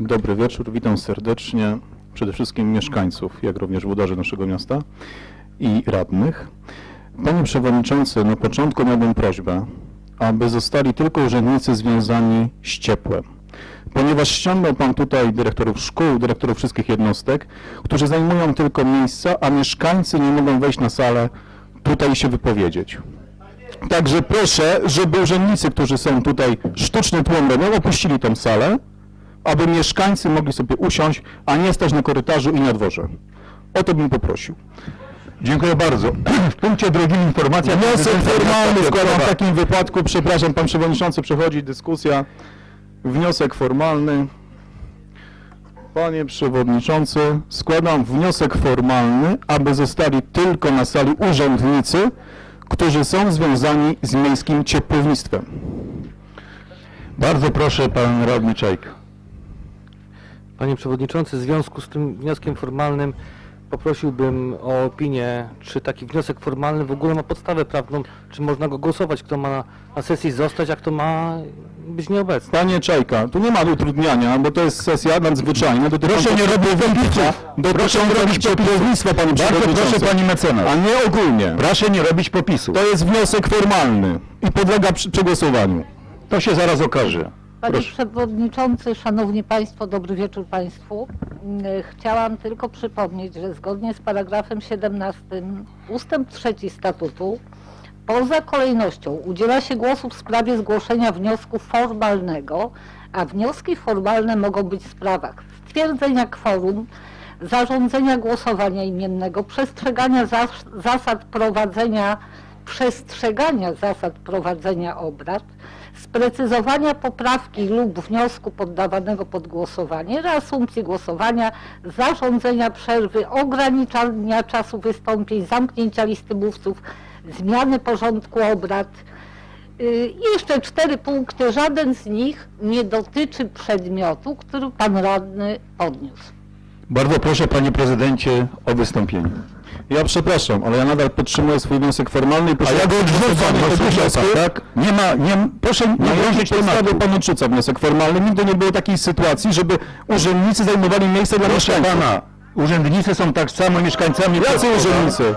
Dobry wieczór, witam serdecznie przede wszystkim mieszkańców, jak również włodarzy naszego miasta i radnych. Panie Przewodniczący, na początku miałbym prośbę, aby zostali tylko urzędnicy związani z ciepłem. Ponieważ ściągnął Pan tutaj dyrektorów szkół, dyrektorów wszystkich jednostek, którzy zajmują tylko miejsca, a mieszkańcy nie mogą wejść na salę tutaj się wypowiedzieć. Także proszę, żeby urzędnicy, którzy są tutaj sztuczny tłum robią, opuścili tą salę, aby mieszkańcy mogli sobie usiąść, a nie stać na korytarzu i na dworze. O to bym poprosił. Dziękuję bardzo. W punkcie drugim informacja... Wniosek formalny składam w takim wypadku, przepraszam, pan przewodniczący, przechodzi dyskusja. Wniosek formalny. Panie przewodniczący, składam wniosek formalny, aby zostali tylko na sali urzędnicy, którzy są związani z miejskim ciepłownictwem. Bardzo proszę, pan radny Czajka. Panie Przewodniczący, w związku z tym wnioskiem formalnym poprosiłbym o opinię, czy taki wniosek formalny w ogóle ma podstawę prawną, czy można go głosować, kto ma na, sesji zostać, a kto ma być nieobecny. Panie Czajka, tu nie ma utrudniania, bo to jest sesja nadzwyczajna. Proszę nie robić popisów. Proszę nie robić ciepłownictwa, panie Bardzo przewodniczący. proszę, pani mecenas. A nie ogólnie. Proszę nie robić popisów. To jest wniosek formalny i podlega przy- przegłosowaniu. To się zaraz okaże. Panie Proszę. Przewodniczący, Szanowni Państwo, dobry wieczór Państwu. Mm, Chciałam tylko przypomnieć, że zgodnie z paragrafem 17 ustęp 3 statutu poza kolejnością udziela się głosu w sprawie zgłoszenia wniosku formalnego, a wnioski formalne mogą być w sprawach stwierdzenia kworum, zarządzenia głosowania imiennego, przestrzegania zas- zasad prowadzenia przestrzegania zasad prowadzenia obrad, sprecyzowania poprawki lub wniosku poddawanego pod głosowanie, reasumpcji głosowania, zarządzenia przerwy, ograniczania czasu wystąpień, zamknięcia listy mówców, zmiany porządku obrad. I jeszcze cztery punkty. Żaden z nich nie dotyczy przedmiotu, który pan radny podniósł. Bardzo proszę, panie prezydencie, o wystąpienie. Ja przepraszam, ale ja nadal podtrzymuję swój wniosek formalny i A proszę ja go odrzucam, no słyszę pan, tak? Nie ma, nie, proszę nie podstawie tematu. pan odrzuca wniosek formalny? Nigdy nie było takiej sytuacji, żeby urzędnicy zajmowali miejsce dla Proszę mieszkańców. pana, urzędnicy są tak samo mieszkańcami... Jacy urzędnicy?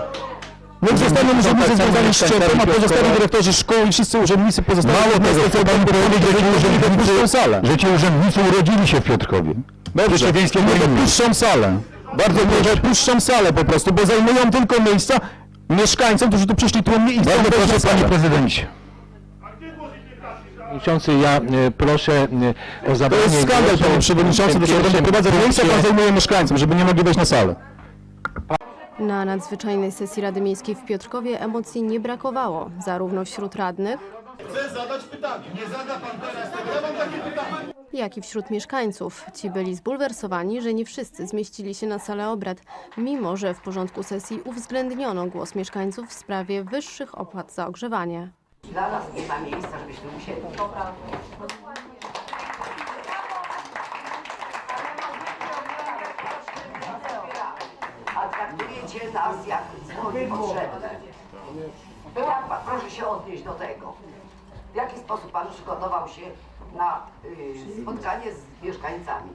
Niech zostaną urzędnicy tak samo związani z ciepłem, a pozostali dyrektorzy szkół i wszyscy urzędnicy pozostali Mało tego, chcę panu powiedzieć, że ci puszczą urzędnicy, że ci urzędnicy urodzili się w Piotrkowie. Dobrze, do innych. dopuszczą salę. Bardzo proszę, puszczą salę po prostu, bo zajmują tylko miejsca mieszkańcom, którzy tu przyszli tłumnie i chcą Bardzo wejść na proszę, salę. panie prezydencie. Przewodniczący, ja e, proszę e, o To zabranie jest skandal, głosu panie przewodniczący, do czego pierwszym doprowadza miejsca, punkcie. pan zajmuje mieszkańcom, żeby nie mogli wejść na salę. Na nadzwyczajnej sesji Rady Miejskiej w Piotrkowie emocji nie brakowało, zarówno wśród radnych, jak i wśród mieszkańców. Ci byli zbulwersowani, że nie wszyscy zmieścili się na salę obrad, mimo że w porządku sesji uwzględniono głos mieszkańców w sprawie wyższych opłat za ogrzewanie. Dla nas nie ma miejsca, żebyśmy musieli. A traktujecie nas jak zwłoki potrzebne. Proszę się odnieść do tego. W jaki sposób pan przygotował się na y, spotkanie z mieszkańcami.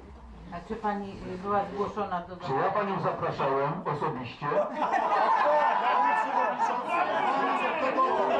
A czy pani y, była zgłoszona do... Czy ja panią zapraszałem osobiście?